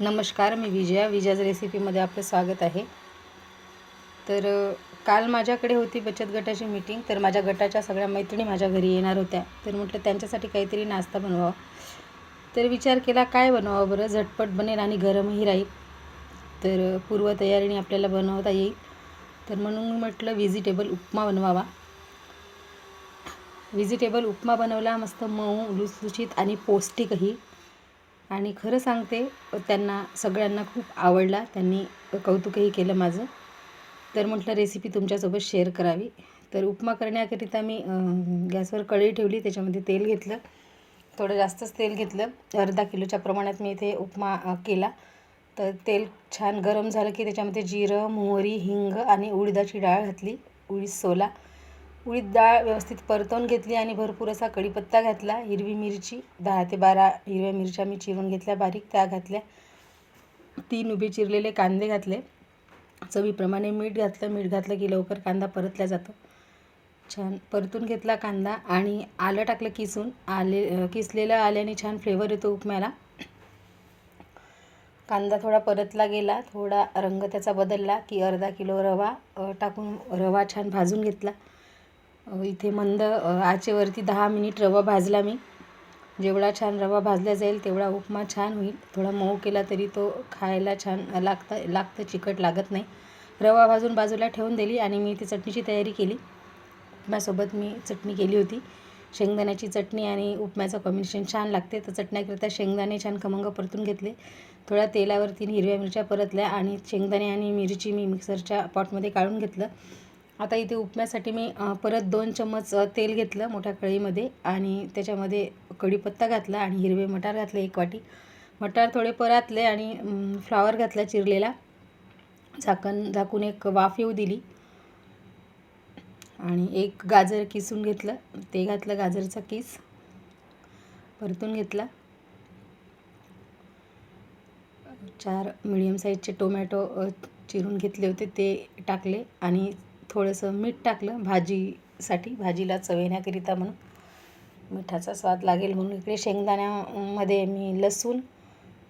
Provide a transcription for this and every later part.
नमस्कार मी विजया. विजयाज रेसिपीमध्ये आपलं स्वागत आहे. तर काल माझ्याकडे होती बचत गटाची मीटिंग तर माझ्या गटाच्या सगळ्या मैत्रिणी माझ्या घरी येणार होत्या. तर म्हटलं त्यांच्यासाठी काहीतरी नाश्ता बनवावा. तर विचार केला काय बनवावं बरं? झटपट बनेल आणि गरमही राहील. तर पूर्वतयारीने आपल्याला बनवता येईल. तर म्हणून मी म्हटलं व्हेजिटेबल उपमा बनवावा. व्हेजिटेबल उपमा बनवला मस्त मऊ लुसलुशीत आणि पौष्टिकही. आणि खरं सांगते त्यांना सगळ्यांना खूप आवडला. त्यांनी कौतुकही केलं माझं. तर म्हटलं रेसिपी तुमच्यासोबत शेअर करावी. तर उपमा करण्याकरिता मी गॅसवर कढई ठेवली. त्याच्यामध्ये तेल घेतलं. थोडं जास्तच तेल घेतलं. अर्धा किलोच्या प्रमाणात मी इथे उपमा केला. तर तेल छान गरम झालं की त्याच्यामध्ये जिरं मोहरी हिंग आणि उडदाची डाळ घातली. उडीद सोला. उडीद डाळ व्यवस्थित परतवून घेतली आणि भरपूर असा कढीपत्ता घातला. हिरवी मिरची दहा ते बारा हिरव्या मिरच्या मी चिरून घेतल्या बारीक त्या घातल्या. तीन उभे चिरलेले कांदे घातले. चवीप्रमाणे मीठ घातलं. मीठ घातलं की लवकर कांदा परतला जातो. छान परतून घेतला कांदा आणि आलं टाकलं किसून. आले किसलेलं आल्याने छान फ्लेवर येतो उपम्याला. कांदा थोडा परतला गेला. थोडा रंग त्याचा बदलला की अर्धा किलो रवा टाकून रवा छान भाजून घेतला. इथे मंद आचेवरती दहा मिनिट रवा भाजला मी. जेवढा छान रवा भाजला जाईल तेवढा उपमा छान होईल. थोडा मऊ केला तरी तो खायला छान लागतं लागतं चिकट लागत नाही. रवा भाजून बाजूला ठेवून दिली आणि मी इथे चटणीची तयारी केली. उपम्यासोबत मी चटणी केली होती. शेंगदाण्याची चटणी आणि उपम्याचं कॉम्बिनेशन छान लागते. तर चटण्याकरिता शेंगदाणे छान खमंग परतून घेतले. थोड्या तेलावरती हिरव्या मिरच्या परतल्या आणि शेंगदाणे आणि मिरची मी मिक्सरच्या पॉटमध्ये काढून घेतलं. आता इथे उपम्यासाठी मी परत दोन चम्मच तेल घेतलं मोठ्या कढईमध्ये आणि त्याच्यामध्ये कढीपत्ता घातला आणि हिरवे मटार घातले एक वाटी. मटार थोडे परातले आणि फ्लावर घातला चिरलेला. झाकण झाकून एक वाफ येऊ दिली. आणि एक गाजर किसून घेतलं. ते घातलं गाजरचा किस. परतून घेतला. चार मिडियम साईजचे टोमॅटो चिरून घेतले होते. ते टाकले आणि थोडंसं मीठ टाकलं भाजीसाठी भाजीला चव येण्याकरिता म्हणून. मिठाचा स्वाद लागेल म्हणून इकडे शेंगदाण्यामध्ये मी लसूण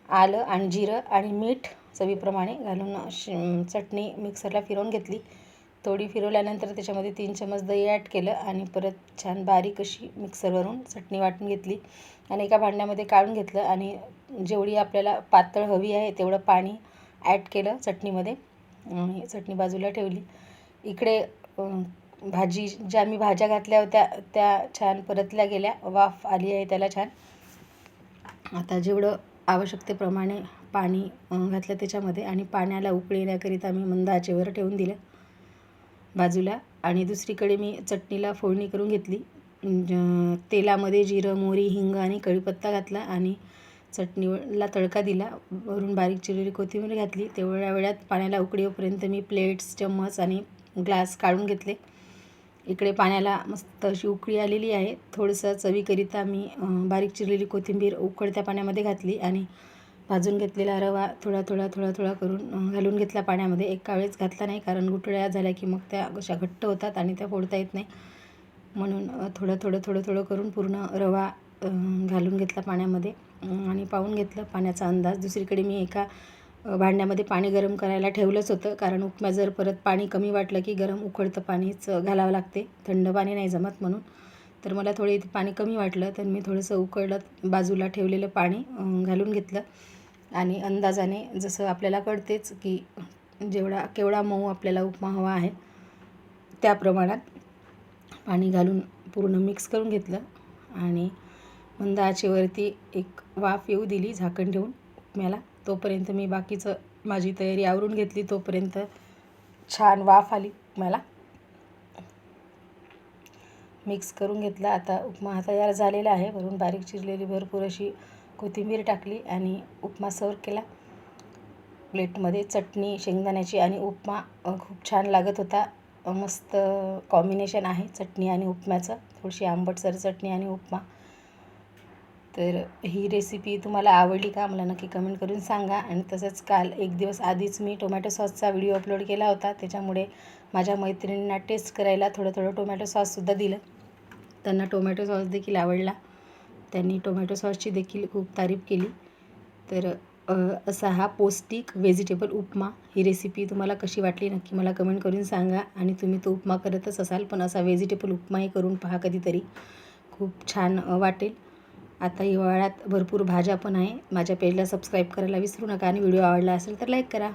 आलं आणि जिरं आणि मीठ चवीप्रमाणे घालून चटणी मिक्सरला फिरवून घेतली. थोडी फिरवल्यानंतर त्याच्यामध्ये तीन चमच दही ॲड केलं आणि परत छान बारीक अशी मिक्सरवरून चटणी वाटून घेतली आणि एका भांड्यामध्ये काढून घेतलं आणि जेवढी आपल्याला पातळ हवी आहे तेवढं पाणी ॲड केलं चटणीमध्ये. आणि चटणी बाजूला ठेवली. इकडे भाजी ज्या मी भाज्या घातल्या होत्या त्या छान परतल्या गेल्या. वाफ आली आहे त्याला छान. आता जेवढं आवश्यकतेप्रमाणे पाणी घातलं त्याच्यामध्ये आणि पाण्याला उकळी येण्याकरिता मी मंद आचेवर ठेवून दिलं बाजूला. आणि दुसरीकडे मी चटणीला फोडणी करून घेतली. तेलामध्ये जिरं मोहरी हिंग आणि कढीपत्ता घातला आणि चटणीला तडका दिला. वरून बारीक चिरलेली कोथिंबीर घातली. तेवढ्या वेळात पाण्याला उकळीपर्यंत मी प्लेट्स चम्मच आणि ग्लास काढून घेतले. इकडे पाण्याला मस्त अशी उकळी आलेली आहे. थोडंसं चवीकरिता मी बारीक चिरलेली कोथिंबीर उकळत्या पाण्यामध्ये घातली आणि भाजून घेतलेला रवा थोडा थोडा थोडा थोडा करून घालून घेतला पाण्यामध्ये. एका वेळेस घातला नाही कारण गुठळ्या झाल्या की मग त्या अशा घट्ट होतात आणि त्या फोडता येत नाही. म्हणून थोडं थोडं थोडं थोडं करून पूर्ण रवा घालून घेतला पाण्यामध्ये. आणि पाहून घेतलं. पाण्याचा अंदाज दुसरीकडे मी एका भांड्यामध्ये पाणी गरम करायला ठेवलंच होतं. कारण उपमा जर परत पाणी कमी वाटलं की गरम उकळतं पाणीच घालावं लागते. थंड पाणी नाही जमत म्हणून. तर मला थोडे इथे पाणी कमी वाटलं तर मी थोडंसं उकळलं बाजूला ठेवलेलं पाणी घालून घेतलं. आणि अंदाजाने जसं आपल्याला कळतेच की जेवढा केवढा मऊ आपल्याला उपमा हवा आहे त्या प्रमाणात पाणी घालून पूर्ण मिक्स करून घेतलं. आणि मंद आचेवरती एक वाफ येऊ दिली झाकण ठेवून उपम्याला. तोपर्यंत मी बाकीचं माझी तयारी आवरून घेतली तोपर्यंत छान वाफ आली मला. मिक्स करून घेतला. आता उपमा हा तयार झालेला आहे. वरून बारीक चिरलेली भरपूर अशी कोथिंबीर टाकली आणि उपमा सर्व केला. प्लेटमध्ये चटणी शेंगदाण्याची आणि उपमा खूप छान लागत होता. मस्त कॉम्बिनेशन आहे चटणी आणि उपम्याचं. थोडीशी आंबटसर चटणी आणि उपमा. तर ही रेसिपी तुम्हाला आवडली का मला नक्की कमेंट करून सांगा. आणि तसंच काल एक दिवस आधीच मी टोमॅटो सॉसचा व्हिडिओ अपलोड केला होता. त्याच्यामुळे माझ्या मैत्रिणींना टेस्ट करायला थोडं थोडं टोमॅटो सॉससुद्धा दिलं. त्यांना टोमॅटो सॉस देखील आवडला. त्यांनी टोमॅटो सॉसची देखील खूप तारीफ केली. तर असा हा पौष्टिक व्हेजिटेबल उपमा ही रेसिपी तुम्हाला कशी वाटली नक्की मला कमेंट करून सांगा. आणि तुम्ही तो उपमा करतच असाल पण असा व्हेजिटेबल उपमाही करून पहा कधीतरी. खूप छान वाटेल. आता हिवाळ्यात भरपूर भाज्या पण आहे. माझ्या पेजला सबस्क्राईब करायला विसरू नका आणि व्हिडिओ आवडला असेल तर लाईक करा.